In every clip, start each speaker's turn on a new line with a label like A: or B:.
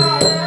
A: Thank you.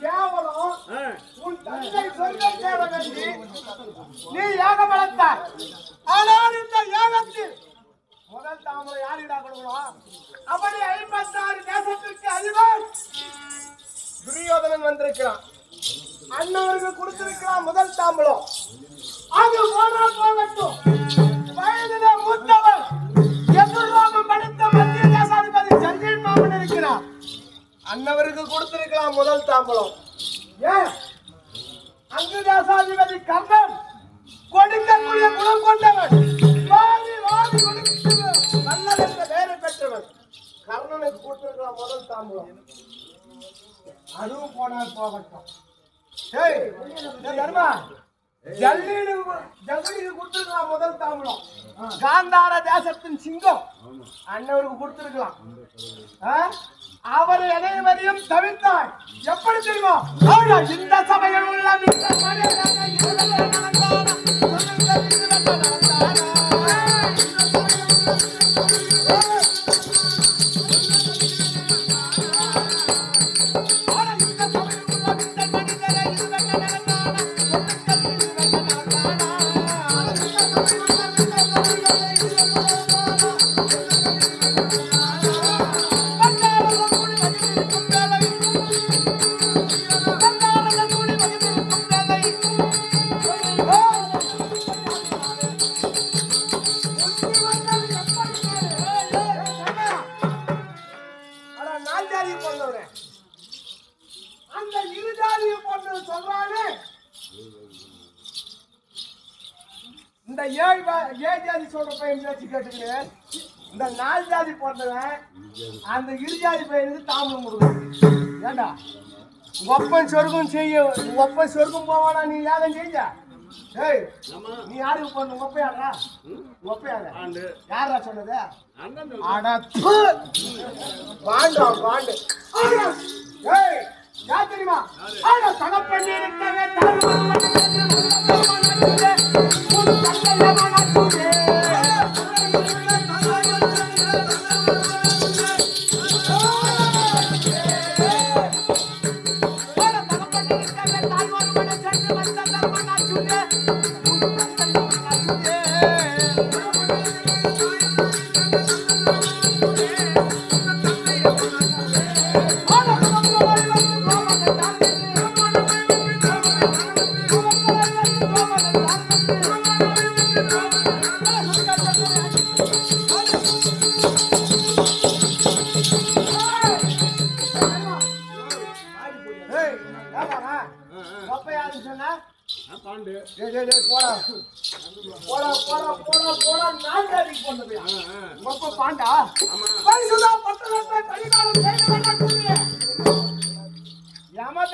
A: கேவலம் உன் தந்தை நீ யாகம் வளர்த்தாய் ஆனால் இந்த யாகத்தில் முதல் தாமரை யாரிடா கொடுக்கணும் அப்படி ஐம்பத்தாறு தேசத்திற்கு அதிபர் துரியோதனன் வந்திருக்கிறான் அண்ணவருக்கு கொடுத்திருக்கிறான் முதல் தாம்பலம் அது போனால் போகட்டும் வயதிலே மூத்தவர் எதிர்வாகம் படித்த மத்திய தேசாதிபதி ஜல்ஜீன் மாமன் இருக்கிறார் அண்ணவருக்கு கொடுத்திருக்கலாம் முதல் தாம்பலம். ஏன் அங்கு தேசாதிபதி கர்ணன் கொடுக்கக்கூடிய குணம் கொண்டவன். வாரி கொடுக்கிறவன் மன்னர் என்ற பெயரை பெற்றவன் கர்ணனுக்கு கொடுத்திருக்கலாம் முதல் தாம்பலம். அதுவும் போனால் போகட்டும். ஜல்லிடு ஜல்லிக்கு கொடுத்திருக்கலாம் முதல் தாம்பலம். காந்தார தேசத்தின் சிங்கம். அண்ணவருக்கு கொடுத்திருக்கலாம். ஆ? அவர் அனைவரையும் தவிர்த்தார் எப்படி தெரியுமா ஆனா, இந்த சபையில் உள்ள மிக்க மனிதராக பையன் கேட்டுக்கிறேன் இந்த நாலு ஜாதி போட்டவன் அந்த இரு ஜாதி பையனுக்கு தாமதம் கொடுக்கணும். ஏண்டா? ஒப்பன் சொர்க்கம் செய்ய ஒப்பன் சொர்க்கம் போவானா? நீ யாரும் செஞ்ச ஏய் நீ யாருக்கு உங்க ஒப்ப யாரா ஒப்ப யாரு? யாரா சொன்னது? ப்பு! பாண்டா பாண்டு! ஏய் யார் தெரியுமா? ஆடா தகப்பன் இருக்கவே ஏய்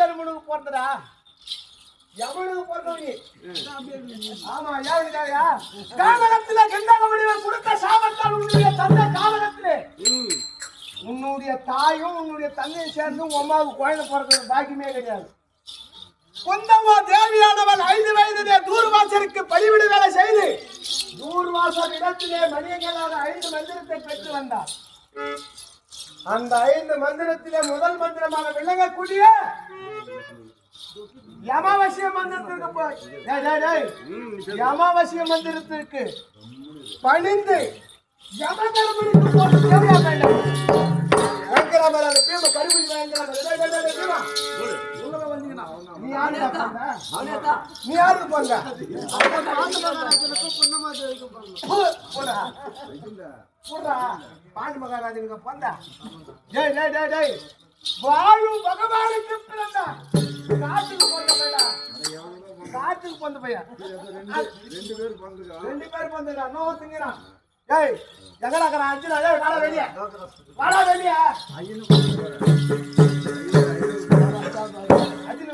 A: யம தர்மனுக்கு பிறந்தடா யமனுக்கு பிறந்தவனி ஆமா ஏழுடாயா காமகத்துல கண்டாக முடிவை கொடுத்த சாபத்தால் உன்னுடைய தந்தை காமகத்திலே உன்னுடைய தாயும் உன்னுடைய தந்தையும் சேர்ந்து உன் அம்மாவுக்கு குழந்தை பிறக்கிறது பாக்கியமே கிடையாது. குந்தம்மா தேவியானவள் ஐந்து வயதிலே தூர்வாசருக்கு பலிவிடு வேலை செய்து தூர்வாசர் இடத்திலே மணியங்களாக ஐந்து மந்திரத்தை பெற்று வந்தார். அந்த ஐந்து மந்திரத்திலே முதல் மந்திரமாக விளங்கக்கூடிய யமாவசிய மந்திரத்திற்கு போய். யமாவசிய மந்திரத்திற்கு பணிந்து யமதர்மனுக்கு போட்டு தேவையா வேண்டாம் நீ யாருக்கு பிறந்த? நீ யாருக்கு பிறந்த? பு, போடா. போடுறா. பாண்டி மகாராஜனுக்கு பிறந்த. டேய், டேய், டேய், டேய். வாயு பகவானுக்கு பிறந்த. காட்டுக்கு பிறந்த பையனா. காட்டுக்கு பிறந்த பையன்.
B: ரெண்டு பேர் பங்குதா
A: ரெண்டு பேர் பிறந்தடா. இன்னும் ஒருத்தங்கிறான். ஏய், எங்கடா இருக்கிறான்? ஏய், வாடா வெளியே. வாடா வெளியே.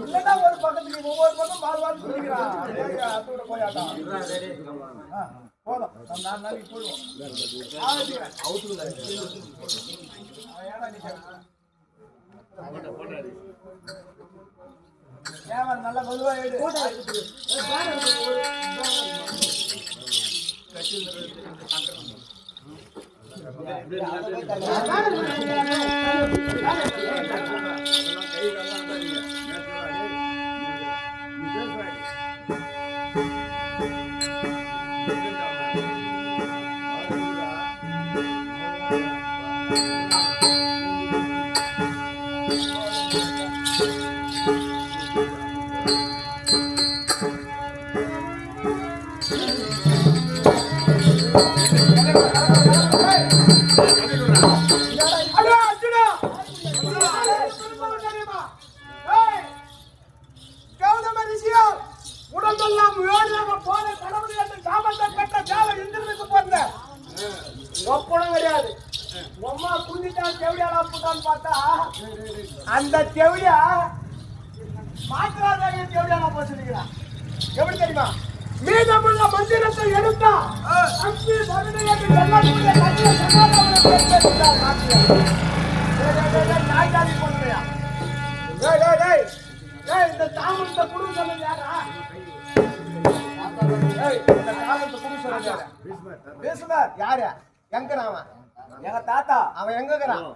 A: இல்லைன்னா ஒரு பக்கத்துக்கு ஒவ்வொரு பக்கம் பால் பால் குடிக்கிறான். அப்படியே அத்தோட போயாட்டம். ஆ, போதும். நம்ம நாலு நாளைக்கு போடுவோம். ஆ, வச்சுக்கிறேன். அவன் ஏன் நல்லா மெதுவா ஏடு.
B: கை நல்லா
A: டேய், டேய், இந்த தாமரத்தை குடு சொன்னது யாரா? டேய், இந்த தாமரத்தை குடு சொன்னது யாரா? பீஷ்மர், யாரு? எங்கறான் அவன்? எங்க தாத்தா? அவன் எங்க இருக்கிறான்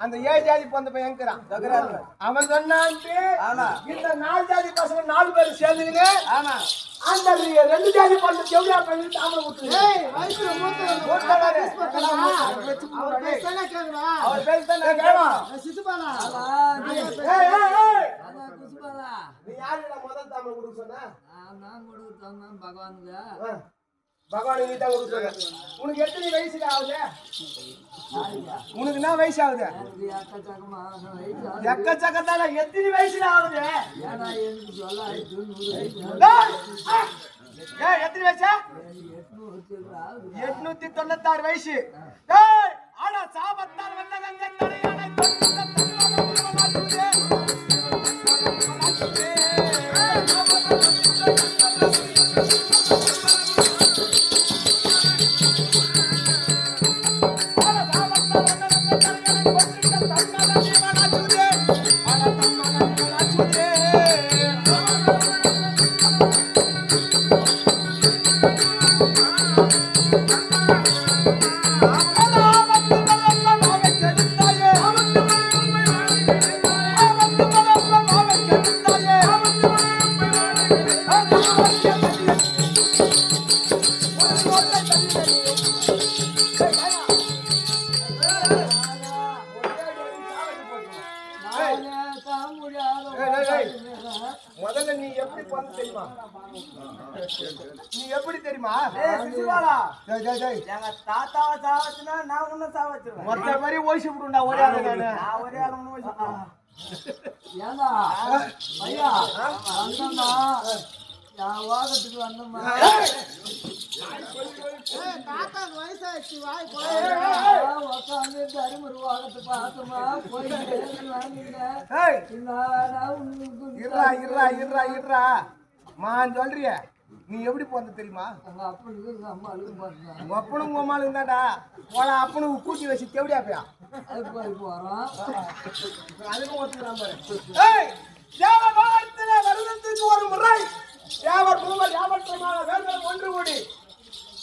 A: அந்த ஏழு ஜாதி பொந்த பையன் எங்க இருக்கிறான் அவன் சொன்னான்ட்டு இந்த நாலு ஜாதி பசங்க நாலு பேர் சேர்ந்துக்கிட்டு ஆமா அந்த ரெண்டு ஜாதி பொண்ணு செவ்வியா பண்ணி தாமரை. நீ யாருடா முதல் தாமரை கொடுக்க சொன்ன ஆ. பகவான் நீ தான் கொடுக்க உனக்கு எத்தனை வயசுல ஆகுது உனக்கு என்ன வயசு ஆகுது எக்கச்சக்கத்தால எத்தனை வயசுல ஆகுது டேய், ஆ. ஏய், எத்தனை வயசு? எட்நூத்தி தொண்ணூத்தாறு வயசு. டேய், ஆனா சாபத்தால் வந்த கங்கை தடையானை நீ எப்படி தெரியுமா? நீ எப்படி.
C: எங்க தாத்தாவை சாவச்சுனா நான் உன்ன சாவச்சிருவேன்.
A: மொத்த மாதிரி விடுண்டா ஒரே ஆளு நானு
C: நான். ஒரே
D: ஏண்டா? ஐயா வந்தம்மா. வாகத்துக்கு வந்தம்மா உட்காந்து பார்த்தோமா போய் வாங்கிங்க
A: ஏய்!
D: நான் உனக்கு
A: இருடா இருடா இருடா இருடா. மான் சொல்றிய. நீ எப்படி போந்த தெரியுமா?
D: எங்க அப்பனுக்கு எங்க அம்மாளுக்கு பார்த்தேன்
A: உங்க அப்பனும் உங்க தான்டா போல அப்பனுக்கு கூட்டி வச்சு தேவடியா போயா?
D: அதுக்கு போய் போறோம்
A: அதுக்கும் ஒத்துக்கிறான் பாரு. வருடத்துக்கு ஒரு முறை தேவர் மூவர் யாவற்றமான வேந்தர் ஒன்று கூடி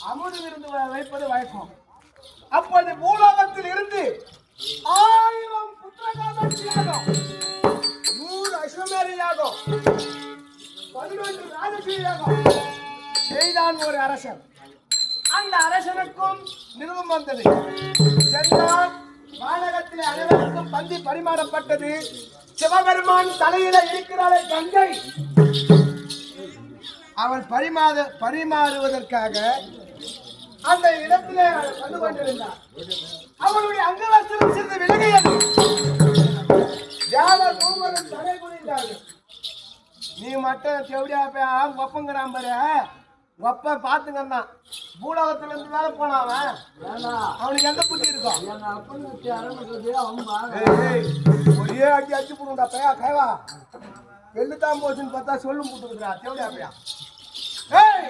A: அமுது விருந்து வைப்பது வழக்கம். அப்போது பூலோகத்தில் இருந்து ஆயிரம் புத்திரகாதம் நூறு அஸ்வமேரி யாகம் பதினொன்று ராஜசீ யாகம் செய்தான் ஒரு அரசன் அந்த அரசனுக்கும் நிறுவம் வந்தது. சென்றான் வானகத்திலே அனைவருக்கும் பந்தி பரிமாறப்பட்டது. சிவபெருமான் தலையில இருக்கிறாளே கங்கை. அவள் பரிமாற பரிமாறுவதற்காக அந்த இடத்திலே வந்து கொண்டிருந்தார் அவளுடைய அங்கவஸ்திரம் சிறிது விலகியது. யாவர் மூவரும் தலை குனிந்தார்கள் நீ மட்டும் செவடியா போய் ஒப்பங்கிறான் பாரு. ஒப்ப பாத்துங்கன்னா பூலோகத்துல இருந்து வேலை அவன்.
D: ஏன்னா
A: அவனுக்கு எந்த புத்தி இருக்கும் ஒரே அடி அடிச்சு போடுங்கடா பையா கைவா வெள்ளு தான் போச்சுன்னு பார்த்தா சொல்லும் போட்டுக்கிறா. தேவையா ஏய்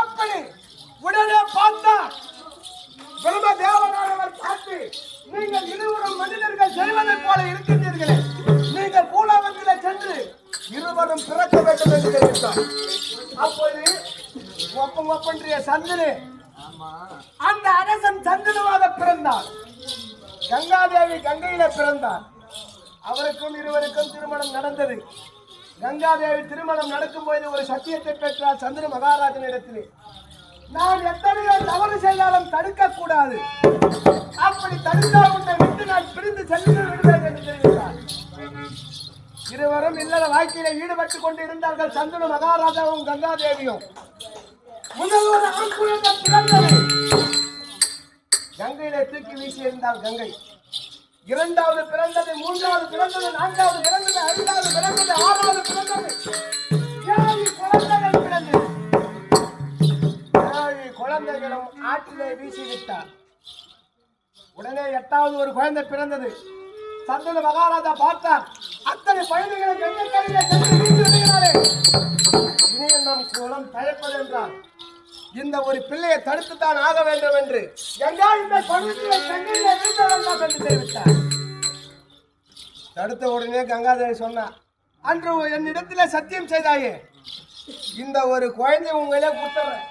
A: அப்படி உடனே பார்த்தா பிரம்ம தேவனானவர் பார்த்து நீங்கள் இருவரும் மனிதர்கள் செய்வதைப் போல இருக்கின்றீர்களே. நீங்கள் பூலோகத்திலே சென்று இருவரும் பிறக்க வேண்டும் என்று தெரிவித்தார் அப்போது ஒப்பம் ஒப்பன்றிய சந்தனே
D: ஆமா
A: அந்த அரசன் சந்தனமாக பிறந்தார் கங்காதேவி கங்கையில பிறந்தார் அவருக்கும் இருவருக்கும் திருமணம் நடந்தது. கங்காதேவி திருமணம் நடக்கும் போது ஒரு சத்தியத்தை பெற்றார் சந்திர மகாராஜனிடத்திலே நான் எத்தனையோ தவறு செய்தாலும் தடுக்க கூடாது அப்படி தடுத்தால் உன்னை விட்டு நான் பிரிந்து சென்று விடுவேன் என்று தெரிவித்தார். இருவரும் இல்லற வாழ்க்கையில ஈடுபட்டு கொண்டு இருந்தார்கள் சந்திர மகாராஜாவும் கங்காதேவியும். முதல் ஒரு ஆண் குழந்தை பிறந்தது. கங்கையில தூக்கி வீசியிருந்தார் கங்கை. இரண்டாவது பிறந்தது மூன்றாவது பிறந்தது நான்காவது பிறந்தது ஐந்தாவது பிறந்தது ஆறாவது பிறந்தது. ஏழு குழந்தைகள் பிறந்தது. ஏழு குழந்தைகளும் ஆற்றிலே வீசி விட்டார் உடனே எட்டாவது ஒரு குழந்தை பிறந்தது. சந்தன மகாராஜா பார்த்தார். அத்தனை பயணிகளை கங்கை கரையிலே சென்று வீசி விடுகிறாரே இனியும் நம் குளம் தயப்பது என்றார். இந்த ஒரு பிள்ளையை தடுத்துத்தான் ஆக வேண்டும் என்று கங்கா இந்த பகுதியை கங்கையில வேண்டாம் என்று தெரிவித்தார். தடுத்த உடனே கங்காதேவி சொன்னார் அன்று என்னிடத்தில் சத்தியம் செய்தாயே இந்த ஒரு குழந்தை உங்களே கொடுத்துறேன்.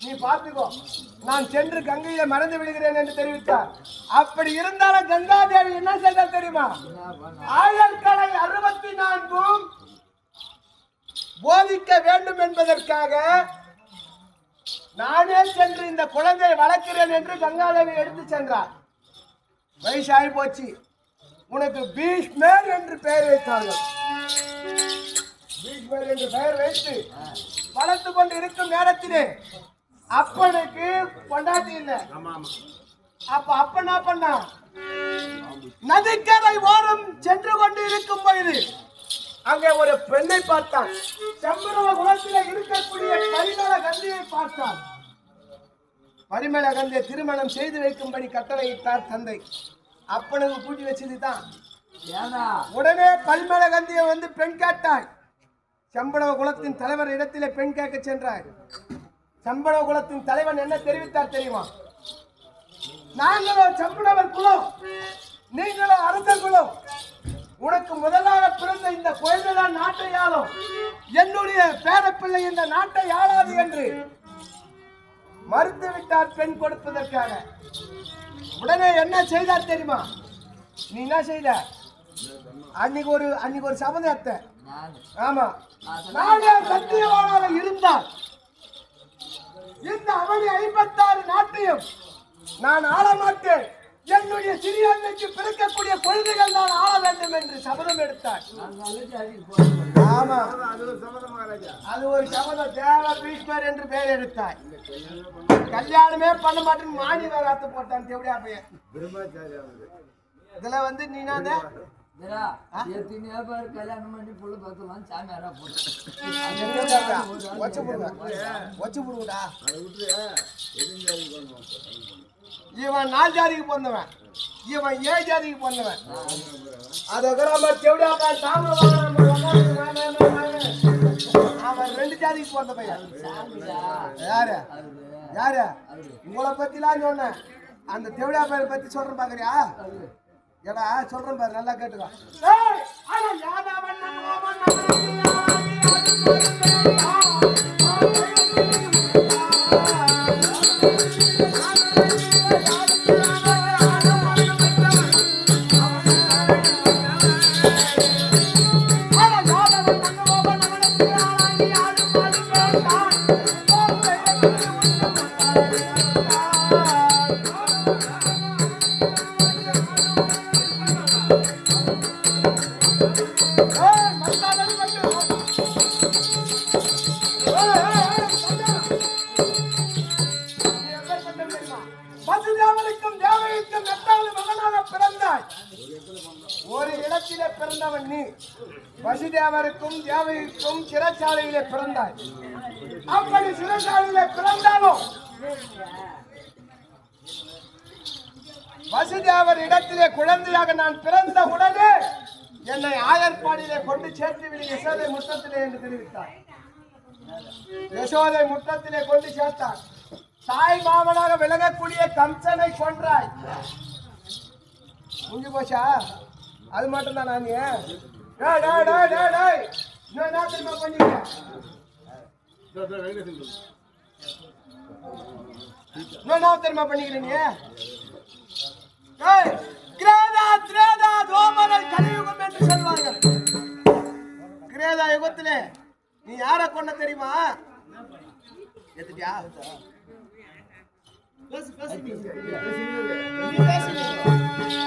A: நீ பார்த்துக்கோ நான் சென்று கங்கையில மறந்து விடுகிறேன் என்று தெரிவித்தார். அப்படி இருந்தாலும் கங்காதேவி என்ன செய்தால் தெரியுமா? ஆயர்கலை அறுபத்தி நான்கும் போதிக்க வேண்டும் என்பதற்காக நானே சென்று இந்த குழந்தையை வளர்க்கிறேன் என்று கங்காதேவி எடுத்து சென்றார். வயசாகி போச்சு. உனக்கு பீஷ்மர் என்று பெயர் வைத்தார்கள். பீஷ்மர் என்று பெயர் வைத்து வளர்த்து கொண்டு இருக்கும் நேரத்திலே அப்பனுக்கு பொண்டாட்டி இல்லை. அப்ப அப்பனா பண்ணா? நதிக்கரை ஓரம் சென்று கொண்டு இருக்கும் பொழுது அங்கே ஒரு பெண்ணை பார்த்தான். செம்பரவ குளத்தில் இருக்கக்கூடிய பரிமள கந்தியை பார்த்தான் பரிமள கந்தியை திருமணம் செய்து வைக்கும்படி கட்டளையிட்டார் தந்தை. அப்பனுக்கு கூட்டி வச்சது தான். உடனே பரிமள கந்தியை வந்து பெண் கேட்டாய் செம்படவ குலத்தின் தலைவர் இடத்திலே பெண் கேட்க சென்றாய் செம்படவ குலத்தின் தலைவன் என்ன தெரிவித்தார் தெரியுமா? நாங்களோ செம்படவர் குலம் நீங்களோ அரசர் குலம் உனக்கு முதலாக பிறந்த இந்த குழந்தைதான் நாட்டை ஆளும். என்னுடைய பேரப்பிள்ளை இந்த நாட்டை ஆளாது என்று மறுத்து விட்டார் பெண் கொடுப்பதற்காக. உடனே என்ன செய்தார் தெரியுமா? நீ என்ன செய்த? அன்னைக்கு ஒரு அன்னைக்கு ஒரு சபதம் எடுத்த.
D: நான்
A: ஆமா. நானே சத்தியவானாக இருந்தால் இந்த அவனி ஐம்பத்தாறு நாட்டையும் நான் ஆள மாட்டேன் என்னுடைய சிறிய அன்னைக்கு பிறக்கக்கூடிய கொள்கைகள் நான் ஆள வேண்டும் என்று சபதம் எடுத்தார். ஆமா.
B: அது ஒரு சம்மதம் மகாராஜா
A: அது ஒரு சபதம் தேவ பீஷ்மர் என்று பெயர் எடுத்தார். கல்யாணமே பண்ண மாட்டேன்னு மாடி வேற அத்து போட்டான் தேவடியா பையன். இதுல வந்து நீ நான்
D: எத்தனையோ பேர் கல்யாணம் பண்ணி புள்ள பார்த்தலாம் சாமியாரா போட்டு
A: வச்சு போடுங்க. வச்சு போடுங்கடா.
B: அதை விட்டு
A: இவன் நாலு ஜாதிக்கு பிறந்தவன் இவன் ஏ ஜாதிக்கு பிறந்தவன் அது கிராம செவிடாப்பா சாமி அவன் ரெண்டு ஜாதிக்கு பிறந்த பையன். யாரு? யாரு? உங்களை பத்திலாம் சொன்னேன். அந்த தேவடா பையனை பத்தி சொல்றேன் பாக்குறியா? ஏடா சொல்றேன் பாரு நல்லா கேட்டுக்கோ. அப்படி பிறந்தாலும் வசுதேவர் இடத்திலே குழந்தையாக நான் பிறந்த உடனே என்னை ஆயர்பாடியிலே கொண்டு சேர்த்து விடு யசோதை முற்றத்திலே என்று தெரிவித்தார். யசோதை முற்றத்திலே கொண்டு சேர்த்தார். தாய் மாமனாக விலகக்கூடிய கம்சனை கொன்றாய். முடிஞ்சு போச்சா? அது மட்டும் தான் நான் ஏன் டேய் என்ன தெரியுமா பண்ணிருக்க ஏய், கிரேதா திரேதா தோமரை கலியுகம் என்று சொல்வார்கள். கிரேதா யுகத்திலே நீ யாரை கொண்ட தெரியுமா? எத்துட்டியா பேசு பேசு. நீ.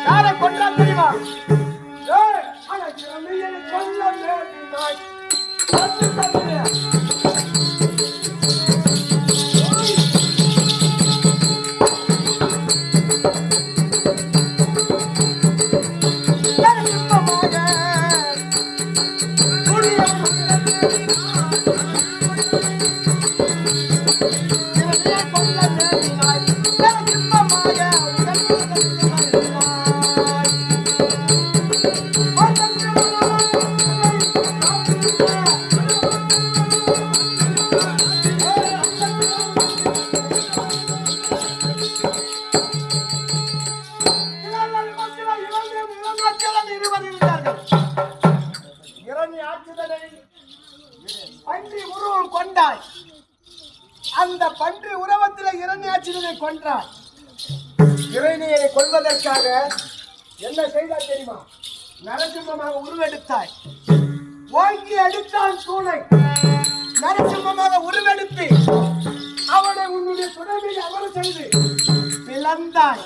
A: யாரை தெரியுமா? ஏய், அட கொல்ல இரணி ஆற்றுதலை பன்றி உருவம் கொண்டாய். அந்த பன்றி உருவத்தில் இரணி ஆட்சிதனை கொன்றாய். இறைநியை கொள்வதற்காக என்ன செய்தாய் தெரியுமா? நரசிம்மமாக உருவெடுத்தாய். ஓங்கி அடித்தான் சூளை. நரசிம்மமாக உருவெடுத்து அவனை உன்னுடைய துணைவில் அமர செய்து பிளந்தாய்.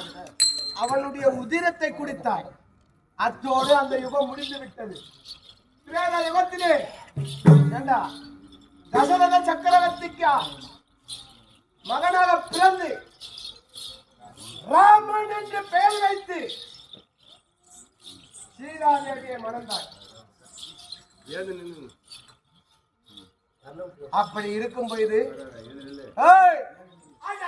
A: அவனுடைய உதிரத்தை குடித்தாய். அத்தோடு அந்த யுகம் முடிந்து விட்டது திரேதா யுகத்திலே ஏண்டா? தசரத சக்கரவர்த்திக்கு? மகனாக பிறந்து ராமன் என்று பெயர் வைத்து சீதாதேவியை மணந்தாய். அப்படி இருக்கும் பொழுது ஏய், அட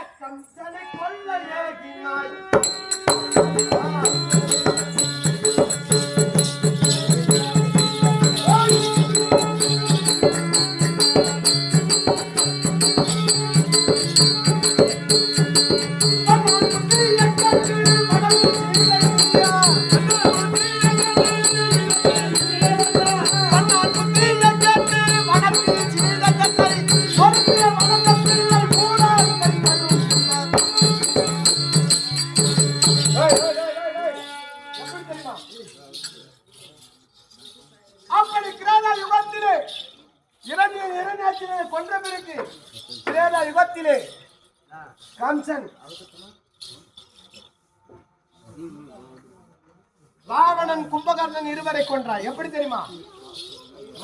A: ராவணன் கும்பகர்ணன் இருவரை கொன்றான் எப்படி தெரியுமா?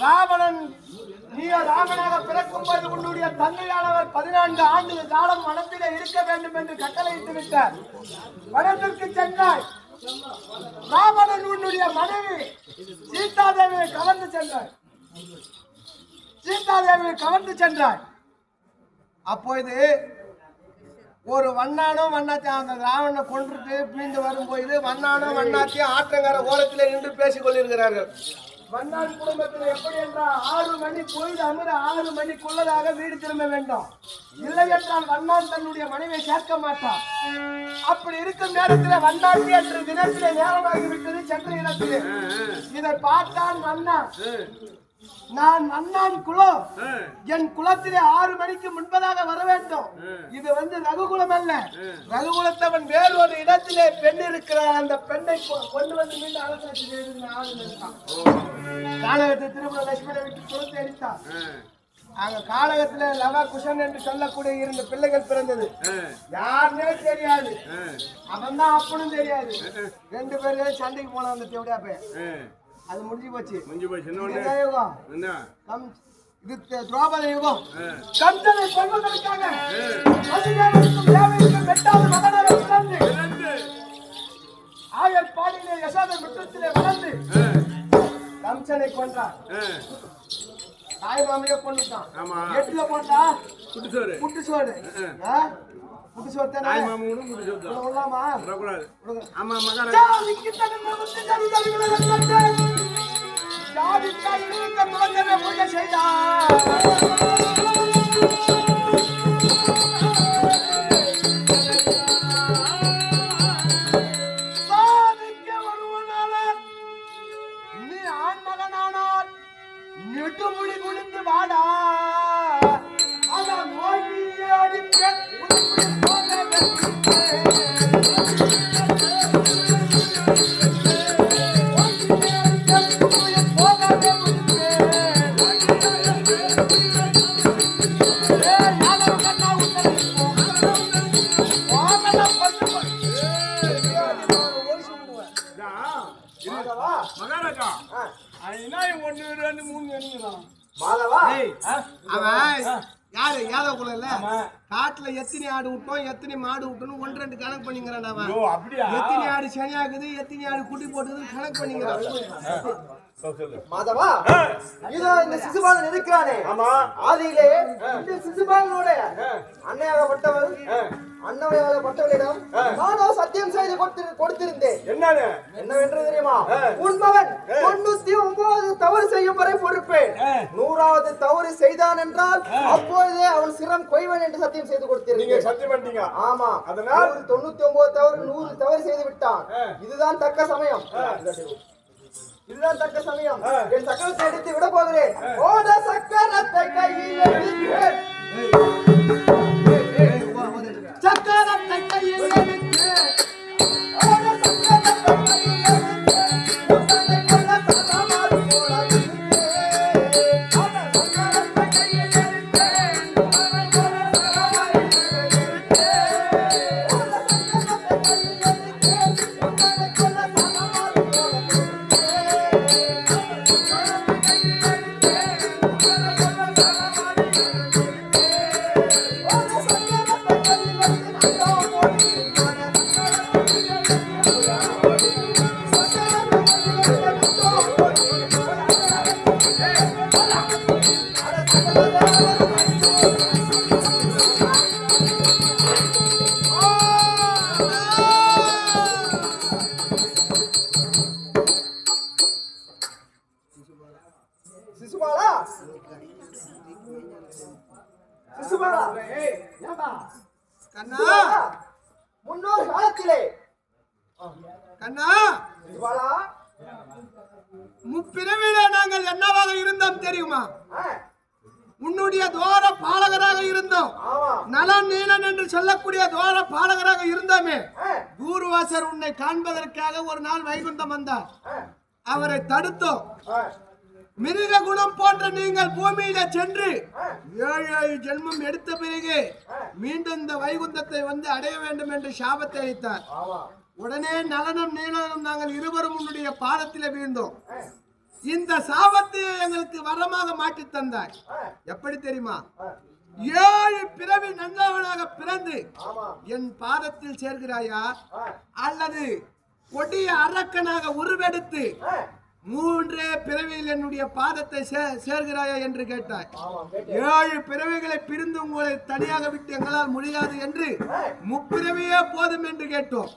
A: ராவணன் நீ ராவணாக பிறக்கும் போது உன்னுடைய தந்தையானவர் பதினான்கு ஆண்டு காலம் வனத்திலே இருக்க வேண்டும் என்று கட்டளையிட்டு விட்டார். வனத்திற்கு சென்றாய். ராவணன் உன்னுடைய மனைவி சீதாதேவியை கவர்ந்து சென்றாய். சீதாதேவியை கவர்ந்து சென்றாய். அப்போது ஒரு வண்ணானும் வண்ணாத்தையும் அந்த ராவணனை கொன்றுட்டு பிரிந்து வரும்போது வண்ணானும் வண்ணாத்தையும் ஆற்றங்கர ஓரத்தில் நின்று பேசிக் கொண்டிருக்கிறார்கள். வண்ணான் குடும்பத்தில் எப்படி என்றால் ஆறு மணி பொழுது அமிர ஆறு மணிக்குள்ளதாக வீடு திரும்ப வேண்டும். இல்லை என்றால் வண்ணான் தன்னுடைய மனைவியை சேர்க்க மாட்டான். அப்படி இருக்கும் நேரத்தில் வண்ணாண்டி என்று தினத்திலே நேரமாகிவிட்டது சென்ற இடத்திலே இதை பார்த்தான் வண்ணான். நான் வண்ணான் குலம். என் குலத்திலே ஆறு மணிக்கு முன்பதாக வர வேண்டும். இது வந்து ரகுகுலம் அல்ல. ரகுகுலத்தவன் வேறு ஒரு இடத்திலே பெண் இருக்கிறார் அந்த பெண்ணை கொண்டு வந்து மீண்டும் அரசாட்சி செய்து காலகத்தை திருமண லட்சுமணை விட்டு துரத்தி அடித்தான். அங்க காலகத்துல லவ குஷன் என்று சொல்லக்கூடிய இரண்டு பிள்ளைகள் பிறந்தது. யாருன்னே தெரியாது. அவன் தான் அப்பனும் தெரியாது. ரெண்டு பேரும் சண்டைக்கு போனான் அந்த தேவடியா பையன் அது முடிஞ்சு போச்சு.
B: முடிஞ்சு சின்ன
A: என்ன யுகம்?
B: என்ன?
A: இது துரோபத யுகம். கம்சனை கொல்வதற்காக வசுதேவனுக்கும் தேவனுக்கும் வெட்டாத மகனாக பிறந்து ஆயர் பாடியிலே யசோத முற்றத்திலே வளர்ந்து கம்சனை கொன்றார். தாய் மாமியை கொண்டுட்டான்
B: ஆமா.
A: எட்டுல போட்டா?
B: குட்டிச்சோறு. குட்டிச்சோறு. ஆமா மகாராஜா
A: சாதி தகுந்த தோன்றவே ஜாதி செய்தார்.
B: மகாராஜா. ஒண்ணு ரெண்டு மூணு எண்ணுங்கிறான்
A: மாதவா?
C: அவன் யாரு? யாதவ குலம் இல்ல காட்டுல எத்தனை ஆடு விட்டோம் எத்தனை மாடு விட்டோம் ஒன்று ரெண்டு கணக்கு பண்ணிக்கிறான் அவன். எத்தனை ஆடு சனியாக்குது எத்தனை ஆடு குட்டி போட்டுக்குது கணக்கு பண்ணிக்கிறான்
A: மாதவா? இதோ இந்த சிசுபாலன் இருக்கிறானே
B: ஆமா.
A: ஆதியிலே இந்த சிசுபாலனோட அன்னையாகப்பட்டவள் அன்னவையாகப்பட்டவளிடம் நானோ சத்தியம் செய்து கொடுத்து- கொடுத்திருந்தேன்.
B: என்னன்னு?
A: என்னவென்று தெரியுமா? உண்பவன் தொண்ணூத்தி ஒன்பது தவறு செய்யும் வரை பொறுப்பேன். நூறாவது தவறு செய்தான் என்றால் அப்பொழுதே அவன் சிரம் கொய்வன் என்று சத்தியம் செய்து
B: சத்தியம் பண்ணிட்டீங்க.
A: ஆமா.
B: அதனால்?
A: தொண்ணூத்தி ஒன்பது தவறு நூறு தவறு செய்து விட்டான். இதுதான் தக்க சமயம். இதுதான் தக்க சமயம். என் சக்கரத்தை எடுத்து விட போகிறேன். ஓட சக்கரத்தை கையில்
C: Música மீண்டும் இந்த வைகுந்தத்தை வந்து அடைய வேண்டும் என்று சாபத்தை அளித்தார். உடனே நலனும் நீலனும் நாங்கள் இருவரும் உன்னுடைய பாதத்தில் வீழ்ந்தோம். இந்த சாபத்தை எங்களுக்கு வரமாக மாற்றி தந்தாய்.
A: ஆ,
C: எப்படி தெரியுமா? ஏழு பிறவி நல்லவனாக பிறந்து என் பாதத்தில் சேர்கிறாயா? அல்லது கொடிய அரக்கனாக உருவெடுத்து மூன்றே பிறவியில் என்னுடைய பாதத்தை சேர்கிறாயா என்று கேட்டாய். ஏழு பிறவிகளை பிரிந்து உங்களை தனியாக விட்டு எங்களால் முடியாது என்று முப்பிறவியே போதும் என்று கேட்டோம்.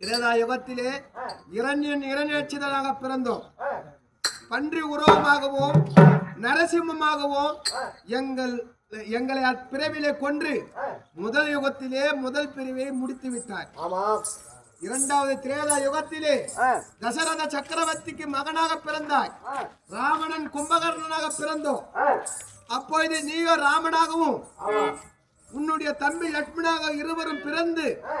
C: இரதா யுகத்திலே இரண்யன் இரநேட்சிதனாக பிறந்தோம்.
A: பன்றி உருவமாகவும் நரசிம்மமாகவும் எங்கள் எங்களை அப்பிறவிலே கொன்று முதல் யுகத்திலே முதல் பிரிவை முடித்து விட்டார்
C: ஆமா
A: இரண்டாவது திரேதா யுகத்திலே தசரத சக்கரவர்த்திக்கு மகனாக பிறந்தாய்.
C: ஆ,
A: ராவணன் கும்பகர்ணனாக பிறந்தோம்.
C: ஆ,
A: அப்பொழுது நீயோ ராமனாகவும் உன்னுடைய தம்பி லட்சுமணாக இருவரும் பிறந்து
C: ஆ,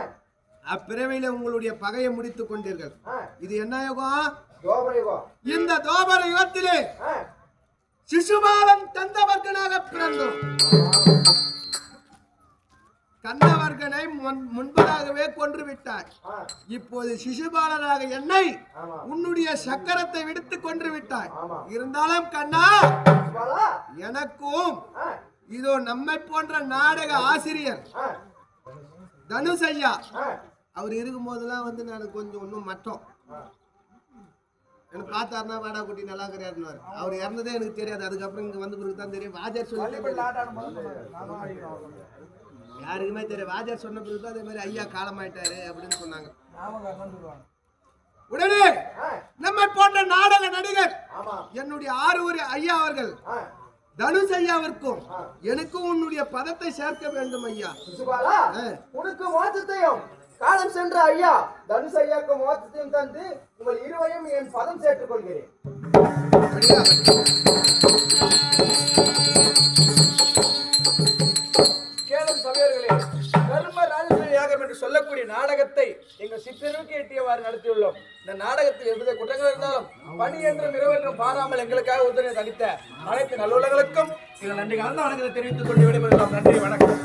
A: அப்பிறவில உங்களுடைய பகையை முடித்துக் கொண்டீர்கள். இது என்ன யுகம். இந்த தோபர யுகத்திலே சிசுபாலன் கந்தவர்கனாக பிறந்தோம். கந்தவர்கனை முன்- முன்பதாகவே கொன்று விட்டார் இப்போது சிசுபாலனாக என்னை. உன்னுடைய சக்கரத்தை விடுத்து கொன்று விட்டாய்
C: ஆமா.
A: இருந்தாலும் கண்ணா? எனக்கும் இதோ நம்மை போன்ற நாடக ஆசிரியர் தனுஷ் ஐயா. அவர் இருக்கும் போதெல்லாம் வந்து நான் கொஞ்சம் ஒன்றும் மட்டம். எனக்கு பார்த்தாருன்னா வாடா குட்டி நல்லா கிடையாதுன்னு அவர் இறந்ததே எனக்கு தெரியாது. அதுக்கப்புறம் இங்க வந்து பிறகு தான் தெரியும். வாஜர் சொல்லி யாருக்குமே தெரியும் வாஜர் சொன்ன பிறகு அதே மாதிரி ஐயா காலமாயிட்டாரு அப்படின்னு சொன்னாங்க. உடனே நம்மை போன்ற நாடக நடிகர் என்னுடைய ஆரூர் ஐயா அவர்கள் தனுஷ் ஐயாவிற்கும் எனக்கும் உன்னுடைய பதத்தை சேர்க்க வேண்டும் ஐயா.
C: உனக்கு மோட்சத்தையும் காலம் சென்ற ஐயா தனுஷ் ஐயாக்கு மோட்சத்தையும் தந்து உங்கள் இருவரையும் என் பதம் சேர்த்துக் கொள்கிறேன்.
B: சொல்லக்கூடிய நாடகத்தை எங்கள் சிற்றறிவுக்கு எட்டியவாறு நடத்தியுள்ளோம். இந்த நாடகத்தில் எவ்வித குற்றங்கள் இருந்தாலும் பணி என்றும் இரவென்றும் பாராமல் எங்களுக்காக உதவி அளித்த அனைத்து நல்லுலகளுக்கும் எங்கள் நன்றி கலந்த வணக்கத்தை தெரிவித்துக் கொண்டு விடைபெறலாம் நன்றி வணக்கம்.